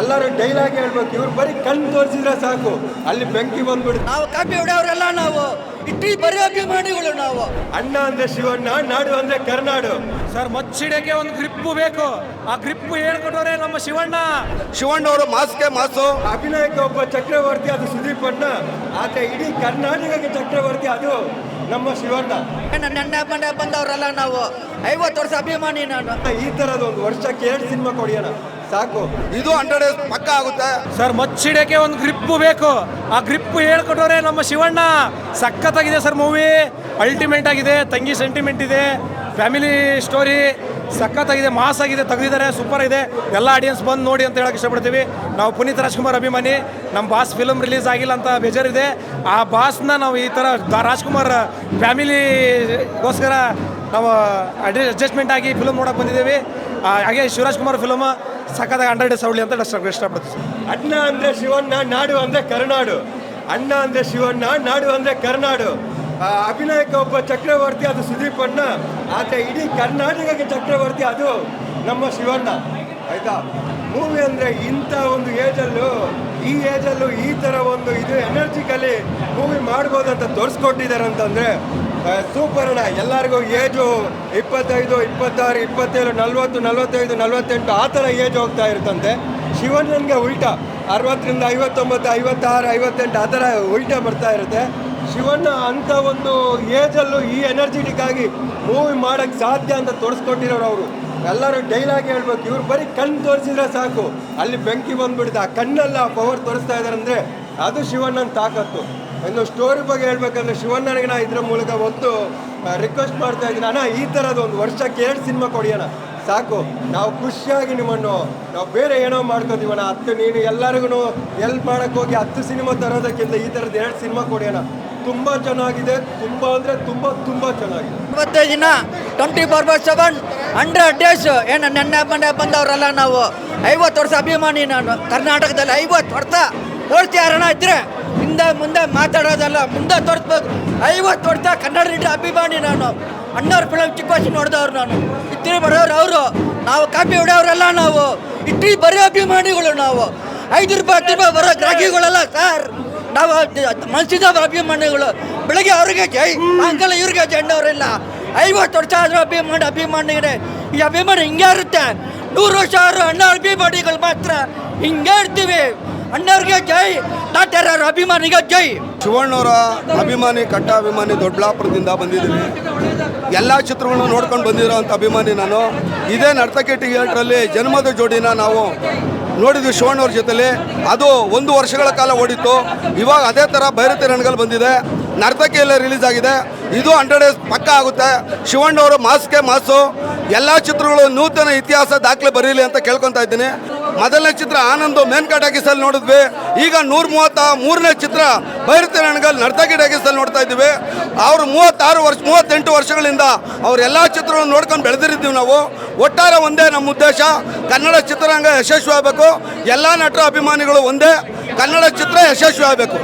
ಎಲ್ಲರೂ ಡೈಲಾಗ್ ಹೇಳ್ಬೇಕು. ಇವ್ರು ಬರೀ ಕಣ್ಣು ತೋರಿಸಿದ್ರೆ ಸಾಕು. ಅಲ್ಲಿ ಬೆಂಕಿ ಬಂದ್ಬಿಡುತ್ತೆ ನಾವು ಕಾಪಿ ಹೊಡೆಯವರೆಲ್ಲ ನಾವು. ಇಟ್ಟಿ ಬರೀ ಅಭಿಮಾನಿಗಳು ನಾವು. ಅಣ್ಣ ಅಂದ್ರೆ ಶಿವಣ್ಣ ನಾಡು ಅಂದ್ರೆ ಕರ್ನಾಡು. ಸರ್ ಮಚ್ಚಿಡಕ್ಕೆ ಒಂದು ಗ್ರಿಪ್ಪು ಬೇಕು. ಆ ಗ್ರಿಪ್ ಹೇಳ್ಕೊಟ್ಟವ್ರೆ ನಮ್ಮ ಶಿವಣ್ಣ. ಶಿವಣ್ಣ ಅವರು ಮಾಸ್ಕೆ ಮಾಸು. ಅಭಿನಯಕ್ಕೆ ಒಬ್ಬ ಚಕ್ರವರ್ತಿ ಅದು ಸುದೀಪ್ ಅಣ್ಣ ಆದ್ರೆ ಇಡೀ ಕರ್ನಾಟಕಕ್ಕೆ ಚಕ್ರವರ್ತಿ ಅದು ನಮ್ಮ ಶಿವಣ್ಣ. ನನ್ನ ಬಂದವರಲ್ಲ ಬಂದವರೆಲ್ಲ ನಾವು ಐವತ್ತು ವರ್ಷ ಅಭಿಮಾನಿ ನಾನು. ಈ ತರದ ಒಂದು ವರ್ಷಕ್ಕೆ ಎರಡು ಸಿನಿಮಾ ಕೊಡಿಯೋಣ ಸಾಕು. ಇದು ಹಂಡ್ರೆಡ್ ಡೇಸ್ ಪಕ್ಕ ಆಗುತ್ತೆ. ಸರ್, ಮಚ್ಚಿಡಕ್ಕೆ ಒಂದು ಗ್ರಿಪ್ ಬೇಕು. ಆ ಗ್ರಿಪ್ ಹೇಳ್ಕೊಟ್ಟವ್ರೆ ನಮ್ಮ ಶಿವಣ್ಣ. ಸಖತ್ತಾಗಿದೆ ಸರ್ ಮೂವಿ. ಅಲ್ಟಿಮೇಟ್ ಆಗಿದೆ, ತಂಗಿ ಸೆಂಟಿಮೆಂಟ್ ಇದೆ ಫ್ಯಾಮಿಲಿ ಸ್ಟೋರಿ ಸಖತ್ತಾಗಿದೆ, ಮಾಸ್ ಆಗಿದೆ, ತೆಗೆದಿದ್ದಾರೆ ಸೂಪರ್ ಇದೆ ಎಲ್ಲ ಆಡಿಯನ್ಸ್ ಬಂದು ನೋಡಿ ಅಂತ ಹೇಳಕ್ಕೆ ಇಷ್ಟಪಡ್ತೀವಿ. ನಾವು ಪುನೀತ್ ರಾಜ್ಕುಮಾರ್ ಅಭಿಮಾನಿ ನಮ್ಮ ಬಾಸ್ ಫಿಲಮ್ ರಿಲೀಸ್ ಆಗಿಲ್ಲ ಅಂತ ಬೇಜಾರಿದೆ. ಆ ಬಾಸ್ನ ನಾವು ಈ ಥರ ರಾಜ್ಕುಮಾರ್ ಫ್ಯಾಮಿಲಿಗೋಸ್ಕರ ನಾವು ಅಡ್ಜಸ್ಟ್ಮೆಂಟ್ ಆಗಿ ಫಿಲಮ್ ನೋಡಕ್ಕೆ ಬಂದಿದ್ದೀವಿ. ಹಾಗೆ ಶಿವರಾಜ್ ಕುಮಾರ್ ಫಿಲ್ಮ್ ಸಖತ್ತಾಗಿ ಡೇಸ್ ಅವಳಿ ಅಂತ ಇಷ್ಟ ಇಷ್ಟಪಡ್ತೀವಿ ಅಣ್ಣ ಅಂದ್ರೆ ಶಿವಣ್ಣ ನಾಡು ಅಂದರೆ ಕರುನಾಡು. ಅಣ್ಣ ಅಂದರೆ ಶಿವಣ್ಣ ನಾಡು ಅಂದರೆ ಕರುನಾಡು. ಆ, ಅಭಿನಯಕ್ಕೆ ಒಬ್ಬ ಚಕ್ರವರ್ತಿ ಅದು ಸುದೀಪ್ ಅಣ್ಣ ಆದ್ರೆ ಇಡೀ ಕರ್ನಾಟಕಕ್ಕೆ ಚಕ್ರವರ್ತಿ ಅದು ನಮ್ಮ ಶಿವಣ್ಣ. ಆಯಿತಾ? ಮೂವಿ ಅಂದ್ರೆ ಇಂಥ ಒಂದು ಏಜಲ್ಲೂ ಈ ಏಜಲ್ಲೂ ಈ ಥರ ಒಂದು ಇದು ಎನರ್ಜಿಕಲಿ ಮೂವಿ ಮಾಡ್ಬೋದು ಅಂತ ತೋರಿಸ್ಕೊಟ್ಟಿದ್ದಾರೆ ಅಂತಂದ್ರೆ ಸೂಪರ್ ಅಣ್ಣ ಎಲ್ಲರಿಗೂ ಏಜು ಇಪ್ಪತ್ತೈದು, ಇಪ್ಪತ್ತಾರು, ಇಪ್ಪತ್ತೇಳು, ನಲ್ವತ್ತು, ನಲ್ವತ್ತೈದು, ನಲ್ವತ್ತೆಂಟು, ಆ ಥರ ಏಜ್ ಹೋಗ್ತಾ ಇರುತ್ತಂತೆ. ಶಿವಣ್ಣನಿಗೆ ಉಲ್ಟಾ, ಅರವತ್ತರಿಂದ ಐವತ್ತೊಂಬತ್ತು, ಐವತ್ತಾರು, ಐವತ್ತೆಂಟು, ಆ ಥರ ಉಲ್ಟ ಬರ್ತಾ ಇರುತ್ತೆ. ಶಿವಣ್ಣ ಅಂಥ ಒಂದು ಏಜಲ್ಲೂ ಈ ಎನರ್ಜೆಟಿಕ್ ಆಗಿ ಮೂವಿ ಮಾಡೋಕ್ಕೆ ಸಾಧ್ಯ ಅಂತ ತೋರಿಸ್ಕೊಟ್ಟಿರೋರು ಅವರು. ಎಲ್ಲರೂ ಡೈಲಾಗಿ ಹೇಳ್ಬೇಕು. ಇವ್ರು ಬರೀ ಕಣ್ಣು ತೋರಿಸಿದ್ರೆ ಸಾಕು. ಅಲ್ಲಿ ಬೆಂಕಿ ಬಂದ್ಬಿಡುತ್ತೆ. ಆ ಕಣ್ಣಲ್ಲ ಪವರ್ ತೋರಿಸ್ತಾ ಇದ್ದಾರೆ ಅಂದರೆ ಅದು ಶಿವಣ್ಣನ ತಾಕತ್ತು. ಇನ್ನು ಸ್ಟೋರಿ ಬಗ್ಗೆ ಹೇಳ್ಬೇಕಂದ್ರೆ ಶಿವಣ್ಣನಿಗೆ ನಾ ಇದ್ರ ಮೂಲಕ ಒಂದು ರಿಕ್ವೆಸ್ಟ್ ಮಾಡ್ತಾ ಇದ್ದೀನಿ. ಅಣ್ಣ, ಈ ಥರದ ಒಂದು ವರ್ಷಕ್ಕೆ ಎರಡು ಸಿನಿಮಾ ಕೊಡಿಯೋಣ ಸಾಕು. ನಾವು ಖುಷಿಯಾಗಿ ನಿಮ್ಮನ್ನು, ನಾವು ಬೇರೆ ಏನೋ ಮಾಡ್ಕೋತೀವಣ್ಣ ಹತ್ತು ನೀನು ಎಲ್ಲರಿಗೂ ಎಲ್ಪ್ ಮಾಡೋಕ್ಕೆ ಹೋಗಿ ಹತ್ತು ಸಿನಿಮಾ ತರೋದಕ್ಕಿಂತ ಈ ಥರದ ಎರಡು ಸಿನಿಮಾ ಕೊಡಿಯೋಣ ತುಂಬ ಚೆನ್ನಾಗಿದೆ. ತುಂಬ ಅಂದರೆ ತುಂಬ ತುಂಬ ಚೆನ್ನಾಗಿದೆ. ಇವತ್ತೈದು ದಿನ twenty four by seven hundred days ಏನು, ನೆನ್ನೆ ಮನೆ ಬಂದವರೆಲ್ಲ ನಾವು. ಐವತ್ತು ವರ್ಷ ಅಭಿಮಾನಿ ನಾನು. ಕರ್ನಾಟಕದಲ್ಲಿ ಐವತ್ತು ವರ್ಷ. ಯಾರಣ್ಣ ಇದ್ರೆ? ಹಿಂದೆ ಮುಂದೆ ಮಾತಾಡೋದಲ್ಲ, ಮುಂದೆ ತೋರಿಸ್ಬೇಕು. ಐವತ್ತು ವರ್ಷ ಕನ್ನಡ ಹಿಡಿದ ಅಭಿಮಾನಿ ನಾನು. ಅಣ್ಣವ್ರ ಫಿಲಮ್ ಚಿಕ್ಕ ವಯಸ್ಸು ನೋಡಿದವ್ರು ನಾನು. ಇತ್ತೀ ಬರೋರು ಅವರು. ನಾವು ಕಾಪಿ ಹೊಡೆಯವರೆಲ್ಲ ನಾವು. ಇತ್ತೀ ಬರೀ ಅಭಿಮಾನಿಗಳು ನಾವು. ಐದು ರೂಪಾಯಿ, ಹತ್ತು ರೂಪಾಯಿ ಬರೋ ಗ್ರಾಹಕಿಗಳೆಲ್ಲ, ಸರ್, ನಾವು ಮನಸ್ಸಿದ ಅಭಿಮಾನಿಗಳು. ಬೆಳಗ್ಗೆ ಅವ್ರಿಗೆ ಜೈ ಅಂಕಲ್ ಇವ್ರಿಗೆ ಜೈ ಐವತ್ತು ವರ್ಷ ಆದರೂ ಅಭಿಮಾನಿ ಅಭಿಮಾನಿಗಳೇ ಈ ಅಭಿಮಾನಿ ಹಿಂಗೆ ಇರುತ್ತೆ. ನೂರು ವರ್ಷ ಆದರೂ ಅಣ್ಣ ಅಭಿಮಾನಿಗಳು ಮಾತ್ರ ಹಿಂಗೆ ಇರ್ತೀವಿ. ಅಣ್ಣವ್ರಿಗೆ ಜೈ ಡಾಕ್ಟರ್ ಅಭಿಮಾನಿಗೆ ಜೈ. ಶಿವಣ್ಣವರ ಅಭಿಮಾನಿ, ಕಟ್ಟ ಅಭಿಮಾನಿ ದೊಡ್ಡಬಳ್ಳಾಪುರದಿಂದ ಬಂದಿದ್ದೀನಿ ಎಲ್ಲ ಚಿತ್ರಗಳನ್ನು ನೋಡ್ಕೊಂಡು ಬಂದಿರೋ ಅಂಥ ಅಭಿಮಾನಿ ನಾನು. ಇದೇ ನರ್ತಕಿ ಥಿಯೇಟ್ರಲ್ಲಿ ಜನ್ಮದ ಜೋಡಿನ ನಾವು ನೋಡಿದ್ವಿ ಶಿವಣ್ಣವ್ರ ಜೊತೆಲಿ. ಅದು ಒಂದು ವರ್ಷಗಳ ಕಾಲ ಓಡಿತ್ತು. ಇವಾಗ ಅದೇ ಥರ ಭೈರತಿ ರಣಗಲ್ ಬಂದಿದೆ. ನರ್ತಕಿಯಲ್ಲೇ ರಿಲೀಸ್ ಆಗಿದೆ. ಇದು ಹಂಡ್ರೆಡ್ ಡೇಸ್ ಪಕ್ಕ ಆಗುತ್ತೆ. ಶಿವಣ್ಣವರು ಮಾಸ್ಕೆ ಮಾಸು ಎಲ್ಲ ಚಿತ್ರಗಳು ನೂತನ ಇತಿಹಾಸ ದಾಖಲೆ ಬರೀಲಿ ಅಂತ ಕೇಳ್ಕೊತಾ ಇದ್ದೀನಿ. ಮೊದಲನೇ ಚಿತ್ರ ಆನಂದು ಮೇನ್ಕಾ ಟಾಕೀಸಲ್ಲಿ ನೋಡಿದ್ವಿ. ಈಗ ನೂರ ಮೂವತ್ತ ಮೂರನೇ ಚಿತ್ರ ಭೈರತಿ ರಣಗಲ್ ನರ್ತಕಿ ಟಾಕೀಸಲ್ಲಿ ನೋಡ್ತಾ ಇದ್ದೀವಿ. ಅವರು ಮೂವತ್ತಾರು ವರ್ಷ, ಮೂವತ್ತೆಂಟು ವರ್ಷಗಳಿಂದ ಅವರೆಲ್ಲ ಚಿತ್ರಗಳನ್ನು ನೋಡ್ಕೊಂಡು ಬೆಳೆದಿರಿದ್ದೀವಿ ನಾವು. ಒಟ್ಟಾರೆ ಒಂದೇ ನಮ್ಮ ಉದ್ದೇಶ, ಕನ್ನಡ ಚಿತ್ರರಂಗ ಯಶಸ್ವಿ ಆಗಬೇಕು. ಎಲ್ಲ ನಟರ ಅಭಿಮಾನಿಗಳು ಒಂದೇ, ಕನ್ನಡ ಚಿತ್ರ ಯಶಸ್ವಿ ಆಗಬೇಕು.